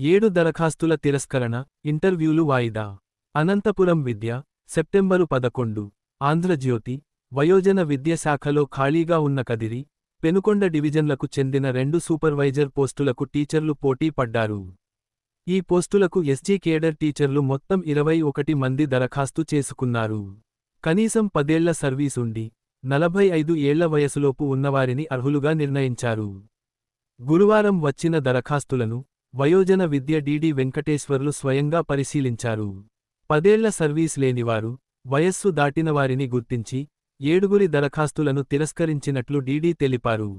ఏడు దరఖాస్తుల తిరస్కరణ ఇంటర్వ్యూలు వాయిదా. అనంతపురం విద్య సెప్టెంబరు పదకొండు. ఆంధ్రజ్యోతి వయోజన విద్య శాఖలో ఖాళీగా ఉన్న కదిరి పెనుకొండ డివిజన్లకు చెందిన రెండు సూపర్వైజర్ పోస్టులకు టీచర్లు పోటీ పడ్డారు. ఈ పోస్టులకు ఎస్జీ కేడర్ టీచర్లు మొత్తం ఇరవై ఒకటి మంది దరఖాస్తు చేసుకున్నారు. కనీసం పదేళ్ళ సర్వీసుండి నలభై ఐదు ఏళ్ళ వయసులోపు ఉన్నవారిని అర్హులుగా నిర్ణయించారు. గురువారం వచ్చిన దరఖాస్తులను వయోజన విద్య డిడి వెంకటేశ్వర్లు స్వయంగా పరిశీలించారు. పదేళ్ళ సర్వీస్ లేనివారు వయస్సు దాటినవారిని గుర్తించి ఏడుగురి దరఖాస్తులను తిరస్కరించినట్లు డీడీ తెలిపారు.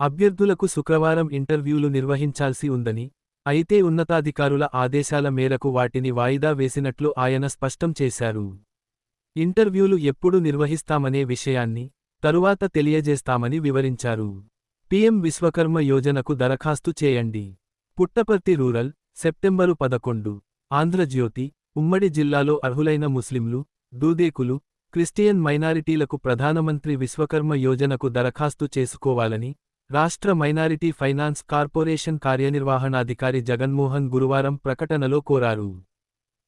అభ్యర్థులకు శుక్రవారం ఇంటర్వ్యూలు నిర్వహించాల్సి ఉందని అయితే ఉన్నతాధికారుల ఆదేశాల మేరకు వాటిని వాయిదా వేసినట్లు ఆయన స్పష్టం చేశారు. ఇంటర్వ్యూలు ఎప్పుడు నిర్వహిస్తామనే విషయాన్ని తరువాత తెలియజేస్తామని వివరించారు. పీఎం విశ్వకర్మ యోజనకు దరఖాస్తు చేయండి. పుట్టపర్తి రూరల్ సెప్టెంబరు పదకొండు. ఆంధ్రజ్యోతి ఉమ్మడి జిల్లాలో అర్హులైన ముస్లింలు దూదేకులు క్రిస్టియన్ మైనారిటీలకు ప్రధానమంత్రి విశ్వకర్మ యోజనకు దరఖాస్తు చేసుకోవాలని రాష్ట్ర మైనారిటీ ఫైనాన్స్ కార్పొరేషన్ కార్యనిర్వహణాధికారి జగన్మోహన్ గురువారం ప్రకటనలో కోరారు.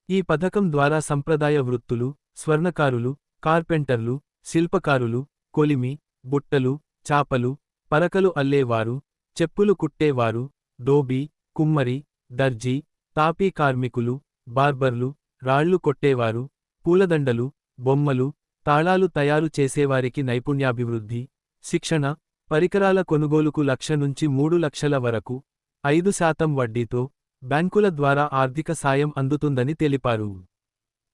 ఈ పథకం ద్వారా సంప్రదాయ వృత్తులు స్వర్ణకారులు కార్పెంటర్లు శిల్పకారులు కొలిమి బుట్టలు చాపలు పరకలు అల్లేవారు చెప్పులు కుట్టేవారు డోబీ కుమ్మరి దర్జీ తాపీ కార్మికులు బార్బర్లు రాళ్ళు కొట్టేవారు పూలదండలు బొమ్మలు తాళాలు తయారు చేసేవారికి నైపుణ్యాభివృద్ధి శిక్షణ పరికరాల కొనుగోలుకు లక్ష నుంచి మూడు లక్షల వరకు ఐదు శాతం వడ్డీతో బ్యాంకుల ద్వారా ఆర్థిక సాయం అందుతుందని తెలిపారు.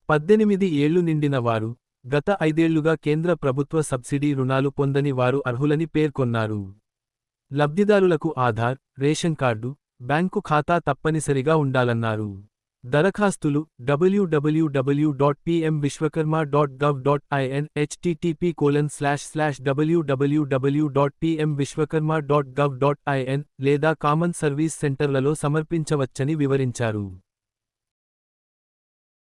పద్దెనిమిది ఏళ్ళు నిండిన వారు గత ఐదేళ్ళుగా కేంద్ర ప్రభుత్వ సబ్సిడీ రుణాలు పొందని వారు అర్హులని పేర్కొన్నారు. లబ్ధిదారులకు ఆధార్ రేషన్ కార్డు బ్యాంకు ఖాతా తప్పనిసరిగా ఉండాలన్నారు. దరఖాస్తులు W W W dot PM Vishwakarma dot gov dot IN HTTP colon slash slash W W W dot PM Vishwakarma dot gov dot IN లేదా కామన్ సర్వీస్ సెంటర్లలో సమర్పించవచ్చని వివరించారు.